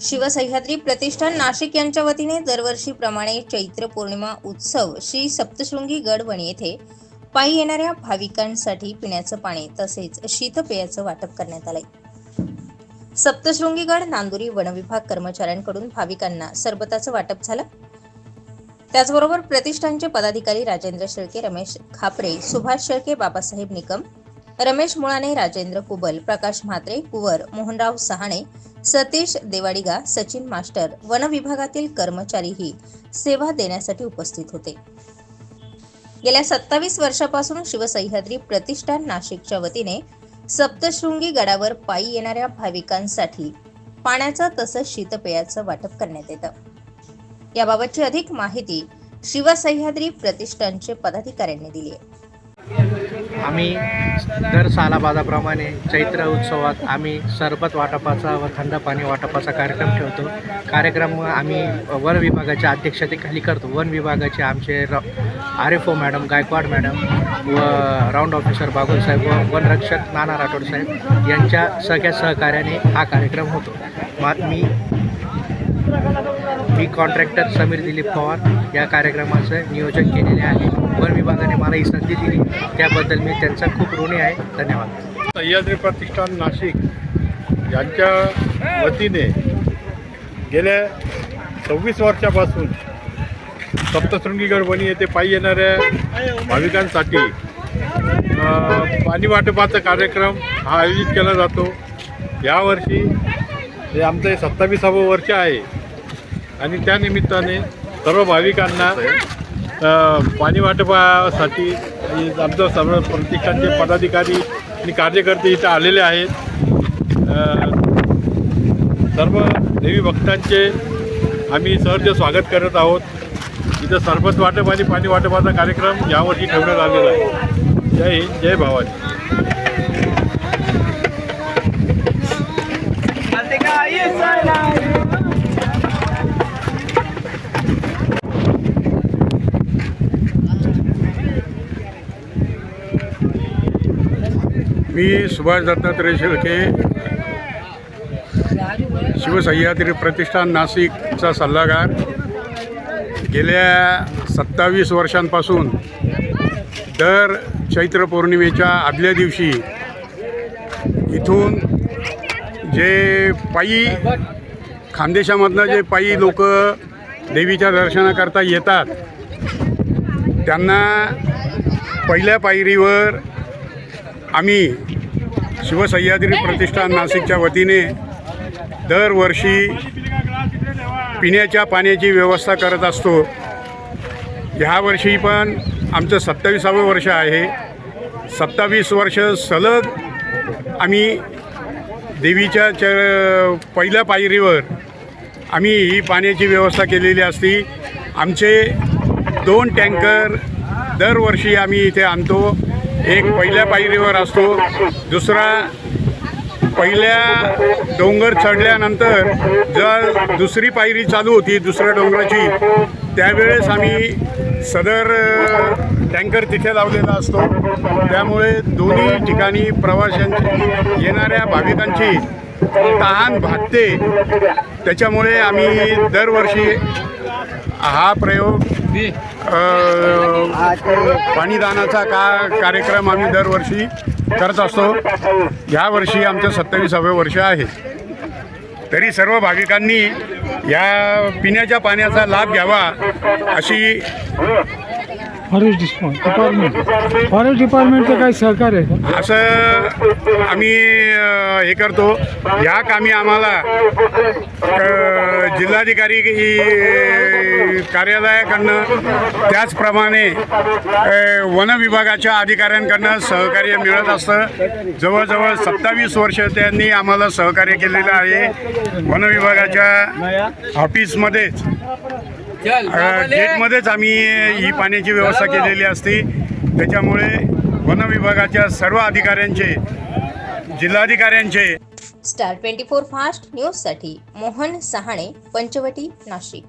शिवसह्याद्री प्रतिष्ठान नाशिक यांच्या वतीने दरवर्षीप्रमाणे चैत्र पौर्णिमा उत्सव श्री सप्तशृंगी गडवणी येथे पायी येणाऱ्या भाविकांसाठी पिण्याचं पाणी तसेच शीतपेयाचं वाटप करण्यात आलंय. सप्तशृंगीगड नांदुरी वनविभाग कर्मचाऱ्यांकडून भाविकांना सरबताचं वाटप झालं. त्याचबरोबर प्रतिष्ठानचे पदाधिकारी राजेंद्र शेळके रमेश खापरे सुभाष शेळके बाबासाहेब निकम रमेश मुळाने राजेंद्र कुबल प्रकाश म्हात्रे कुवर मोहनराव सहाणे सतीश देवाडिगा सचिन मास्टर वन विभागातील कर्मचारीही सेवा देण्यासाठी उपस्थित होते. गेल्या सत्तावीस वर्षापासून शिवसह्याद्री प्रतिष्ठान नाशिकच्या वतीने सप्तशृंगी गडावर पायी येणाऱ्या भाविकांसाठी पाण्याचं तसंच शीतपेयाचं वाटप करण्यात येतं. याबाबतची अधिक माहिती शिवसह्याद्री प्रतिष्ठानचे पदाधिकाऱ्यांनी दिली आहे. आम्ही दर सालाबाजाप्रमाणे चैत्र उत्सवात आम्ही सरबत वाटपाचा व थंड पाणी वाटपाचा कार्यक्रम ठेवतो. कार्यक्रम आम्ही वन विभागाच्या अध्यक्षतेखाली करतो. वन विभागाचे आमचे र R F O madam Gaikwad madam व राऊंड ऑफिसर बागुल साहेब व वनरक्षक नाना राठोड साहेब यांच्या सगळ्या सहकार्याने हा कार्यक्रम होतो. मात मी मी कॉन्ट्रॅक्टर समीर दिलीप पवार या कार्यक्रमाचं नियोजन केलेले आहे. वन विभागाने मला ही संधी दिली. त्याबद्दल मी त्यांचा खूप ऋणी आहे. धन्यवाद. सह्याद्री प्रतिष्ठान नाशिक यांच्या वतीने गेल्या सव्वीस वर्षापासून सप्तशृंगीगड वणी येथे पायी येणाऱ्या भाविकांसाठी पाणी वाटपाचा कार्यक्रम हा आयोजित केला जातो. यावर्षी हे आमचं हे सत्तावीसावं वर्ष आहे आणि त्यानिमित्ताने सर्व भाविकांना पाणी वाटपासाठी आमचं सर्व प्रतिष्ठानचे पदाधिकारी आणि कार्यकर्ते इथं आलेले आहेत. सर्व देवी भक्तांचे आम्ही सहर्ष स्वागत करत आहोत. इथं सरबत वाटप आणि पाणी वाटपाचा कार्यक्रम यावर्षी ठेवण्यात आलेला आहे. जय हिंद जय भावानी. मी सुभाष दत्तात्रय शेळके शिवसह्याद्री प्रतिष्ठान नाशिकचा सल्लागार. गेल्या सत्तावीस वर्षांपासून दर चैत्र पौर्णिमेच्या आदल्या दिवशी इथून जे पायी खानदेशामधनं जे पायी लोक देवीच्या दर्शनाकरता येतात त्यांना पहिल्या पायरीवर आम्ही शिवसह्याद्री प्रतिष्ठान नाशिकच्या वतीने दरवर्षी पिण्याच्या पाण्याची व्यवस्था करत असतो. ह्यावर्षी पण आमचं सत्तावीसावं वर्ष आहे. सत्तावीस वर्ष सलग आम्ही देवीच्या च पहिल्या पायरीवर आम्ही ही पाण्याची व्यवस्था केलेली असती. आमचे दोन टँकर दरवर्षी आम्ही इथे आणतो. एक पहिल्या पायरीवर असतो दुसरा पहिल्या डोंगर चढल्यानंतर जर दुसरी पायरी चालू होती दुसऱ्या डोंगराची त्यावेळेस आम्ही सदर टँकर तिथे लावलेला असतो. त्यामुळे दोन्ही ठिकाणी प्रवाशांची येणाऱ्या भाविकांची तहान भागते. त्याच्यामुळे आम्ही दरवर्षी हा प्रयोग पाणीदानाचा का कार्यक्रम आम्ही दरवर्षी करत असतो. यावर्षी आमचं सत्तावीसावं वर्ष आहे. तरी सर्व भाविकांनी या पिण्याच्या पाण्याचा लाभ घ्यावा अशी फॉरेस्ट डिपार्टमेंट. फॉरेस्ट डिपार्टमेंटचं काही सहकार्य आहे का? असं आम्ही अ, हे करतो. या कामी आम्हाला अ, जिल्हाधिकारी कार्यालयाकडनं त्याचप्रमाणे अ, वन विभागाच्या अधिकाऱ्यांकडनं सहकार्य मिळत असतं. जवळजवळ सत्तावीस वर्ष त्यांनी आम्हाला सहकार्य केलेलं आहे. वन विभागाच्या ऑफिसमध्येच गेटमध्येच आम्ही ही पाण्याची व्यवस्था केलेली असते. त्याच्यामुळे वन विभागाच्या सर्व अधिकाऱ्यांचे जिल्हाधिकाऱ्यांचे. स्टार ट्वेंटी फोर फास्ट न्यूजसाठी मोहन सहाणे पंचवटी नाशिक.